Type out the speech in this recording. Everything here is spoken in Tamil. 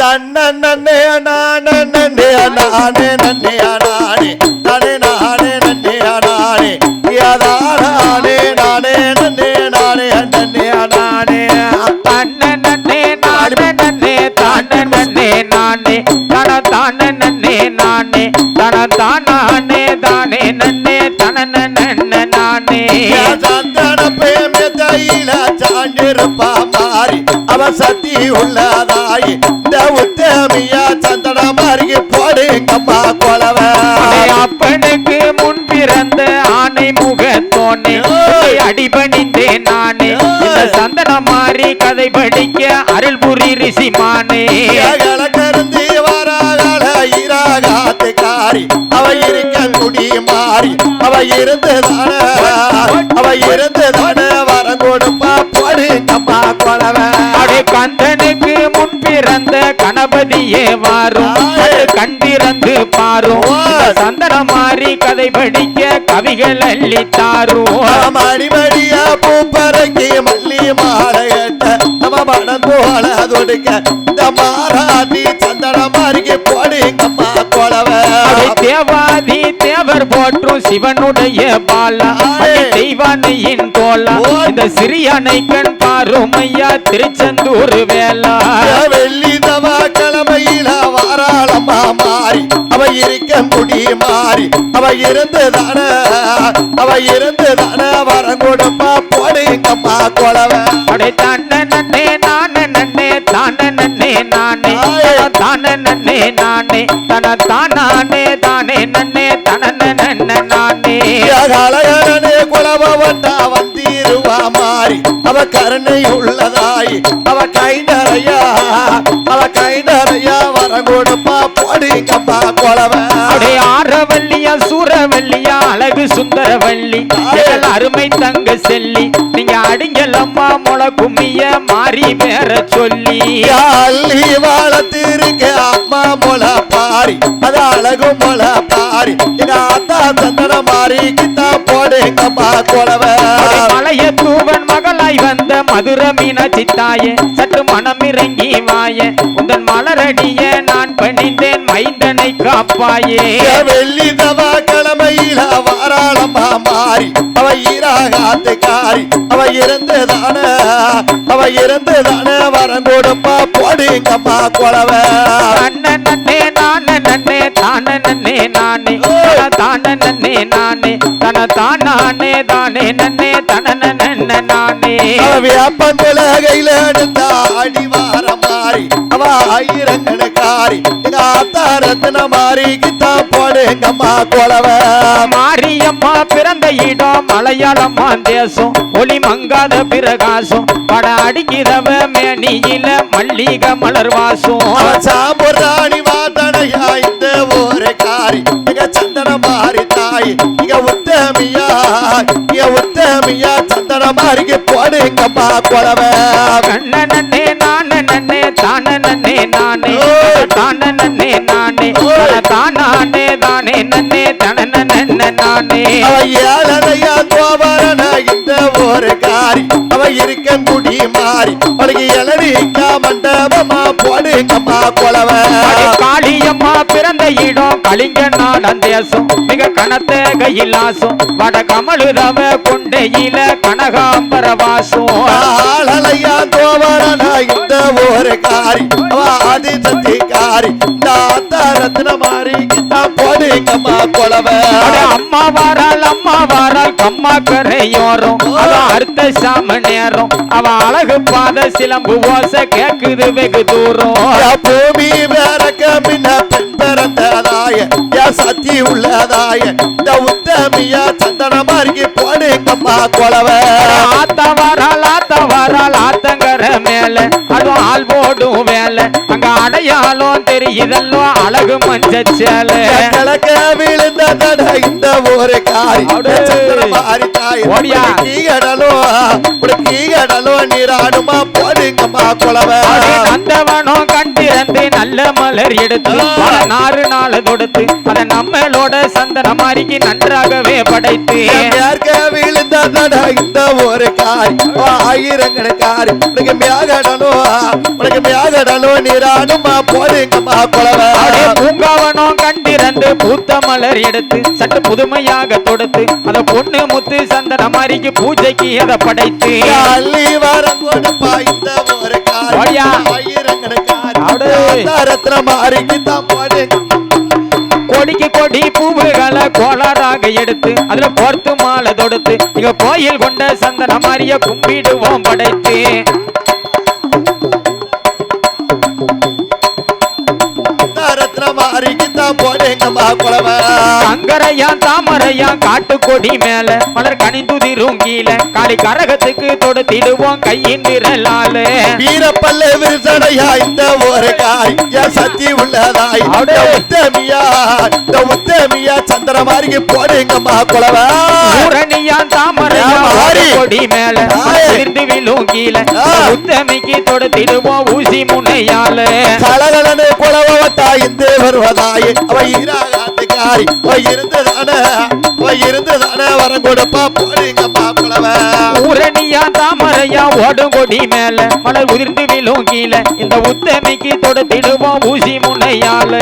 தன்ன நன்னே நானே நன்னே நானே நன்னே நானே நானே நானே நன்னே நானே யாதானே நானே நன்னே நானே நன்னே நானே தன்ன நன்னே நானே நன்னே தானே நன்னே நானே தன தானே நன்னே நானே தன தானே தானே நன்னே தன நன்ன நானே. சந்தன பேமே தையில சாண்டிருப்பா மாறி அவ சத்தி உள்ளதாயி அப்பனுக்கு முன் பிறந்த ஆணை முகத்தோனே. அடிபணிந்தேன் நானே. சந்தன மாறி கதை படிக்க அருள் புரி ரிசிமானே ஏகல கருந்தி வராகல ஈராகாத்து காரி. அவ இருக்க குடி மாறி. அவ இருந்து தான அவ இருந்து தான வரம் கொடுப்பா. போடுங்கம்மா கொலவ அடே கந்தனுக்கு முன் பிறந்த கணபதியே வாரும். கண்டிறந்து பாரும். சந்தன மாறி கதை படிக்க கவிகள் அள்ளி தாரும் மணிமணியா பூப்பறக்கி மல்லி மாலை கட்ட நம்ம மனம் போல தொடுக்க இந்த மாறாட்டி சந்தன மாறிக்கு போடுங்கம்மா கொலவ. தேவாதி தேவர் போற்றும் சிவனுடைய பாலா தெய்வானையின் ஓ. இந்த சிறியானை கண் பாருமையா திருச்செந்தூர் வேலா. வெள்ளி தவா கிழமையில வாராளம்மா மாறி அவ இருக்க முடி மாறி அவ இருந்து தான அவ இருந்து தான வரம் கொடுப்பா போடுங்கம்மா கொலவ அடே தானே நன்னே நானே நன்னே தானே நன்னே நானே. தன நன்னே நானே. தன தானே தானே நன்னே தன நன்ன நானே. கலையனே குலவ வந்தா அவ கருணை உள்ளதாய் அவ கை நிறையா அவ கை நிறையா வரம் கொடுப்பா போடுங்கம்மா கொலவ. அடே ஆரவல்லியா சூரவல்லியா அழகு சுந்தரவல்லி அருமை தங்க செல்லி நீங்க அடிங்கல் அம்மா முள கும்மிய மாறி பேர சொல்லி. அள்ளி வாழத்திருக்க அம்மா மொள பாரி அது அழகு மொள பாரி எங்க ஆத்தா சந்தன மாறி கிட்டா போடுங்கம்மா கொலவ. அடே மதுர மீனாட்சி தாயே சற்று மனம் இறங்கி வாய. உந்தன் மலரடிய நான் பணிந்தேன் மைந்தனை காப்பாயே. வெள்ளி தவா கிழமையில வாராளம்மா மாறி அவ ஈராகாத்து காரி அவ இருந்து தான அவ இருந்து தான வரம் கொடுப்பா போடுங்கம்மா கொலவ நன்ன நன்னே நானே நன்னே தானே நன்னே நானே. தன தானே நன்னே நானே. தன தானே தானே நன்னே. நன்ன நானே. அவ வியாப்பந்துல கையில எடுத்தா அடிவார மாறி அவ ஆயிரக்கணக்காரி எங்க ஆத்தா ரத்ன மாறி கிட்டா போடுங்கம்மா கொலவ மாரியம்மா பிறந்த இடம் மலையாளம்மா தேசம் ஒளி மங்காத பிரகாசம். பட அடிக்கிறவ மேனியில மல்லிகை மலர் வாசம் சாம்புராணி வாதனையா இந்த ஒரு காரி. எங்க சந்தன மாறி தாய் இங்க உத்தமியா இங்க உத்தமியா சந்தன மாறிக்கு போடுங்கம்மா கொலவ கண்ண நன்னே நானே நன்னே தான நன்னே நானே. தான நன்னே நானே. தானே தானே நன்னே தன நன்ன நானே. அவ ஏழனையா தோபரன இந்த ஒரு காரி. அவ இருக்க முடி மாறி அவளுக்கு இளநீக்கா மண்டபமா போடுங்கம்மா கொலவ காளியம்மா பிறந்த இடம் கலிங்க நாடன் தேசம் மிக கனத்த கையிலாசம். வட கமலுதவ கொண்டையில கனகாம்பர வாசம் ஆளலையா இந்த ஒரு காரி ஆதி சக்தி காரி இந்த ஆத்தா ரத்ன மாறி கிட்டா போடுங்கம்மா அட அம்மா வாராள் அம்மா வாராள் கம்மா கரையோரம். அவ அர்த்த சாம நேரம். அவ அழகு பாத சிலம்பு ஓசை கேக்குது வெகு தூரம். பூமி வேறக்க பின்ன பெண் பிறந்ததாய. சத்தி உள்ளதாய. இந்த உத்தமியா சந்தன மாறிக்கு போடுங்கம்மா கொலவ. ஆத்த வாராள் ஆத்த வாராள் ஆத்தங்கர மேல. அதுவும் ஆள் போடும் அங்க அடையாளம் தெரியுதல்லோ அழகு மஞ்ச சேலை. கிழக்க விழுந்த தட இந்த ஒரு காரி. கீகடலும் கீகடலும் நீராடுமா போடுங்கம்மா கொலவ அடே கண்டிறந்து நல்ல மலர் எடுத்து நாறு நாள தொடுத்து அதை நம்மளோட சந்தன மாறிக்கு நன்றாகவே படைத்து. விழுந்த இந்த ஒரு காரி ஆயிரங்கணக்காரி உனக்கு மியாகடணும் உனக்கு மியாகடணும் நீராடுமா குழவை. கண்டிரண்டு பூத்த மலர் எடுத்து சற்று புதுமையாக தொடுத்து அத பொண்ணு முத்து சந்தன மாதிரிக்கு பூஜைக்கு அதை படைத்து. அள்ளி வரம் கொடுப்பா இந்த ஒரு காரி வாடியா. ஆயிரங்கணக்காரி அப்படியே. ரத்ன மாறிக்கு போடுங்க கொடிக்கு கொடி பூவுகளை கோளாறாக எடுத்து அதுல கோர்த்து மாலை தொடுத்து இங்க கோயில் கொண்ட சந்தன மாதிரிய கும்பிடுவோம் படைத்து. ரத்ன மாறிக்கு தான் சங்கரையான் தாமரையான் காட்டு கொடி மேல மலர் கனிந்துதிரும் கீழே. காளி கரகத்துக்கு தொடுத்திடுவோம் கையின் விரலால. வீரப்பல்ல விரிசடையா இந்த ஒரு காய் சக்தி உள்ளதாய். உத்தமியா இந்த உத்தமியா சந்திர மாறிக்கு போடுங்கம்மா குழவை பூரணியான் ஆரி. கொடி மேல ஆயே. விருந்து விழும் கீழே. உத்தமைக்கு தொடுத்திடுவோம் ஊசி முனையால. கலகலனு குளவத்தா இந்த வருவதாய். அவ ஈராகாத்துக்காரி அவ இருந்துதானே? அவ இருந்துதானே? வரம் கொடுப்பா போடுங்கம்மா குழவை ஊரணியா தாமரையா ஓடும் கொடி மேல. மலர் உதிர்ந்து விழும் கீழே. இந்த உத்தமைக்கு தொடுத்திடுவோம் ஊசி முனையால.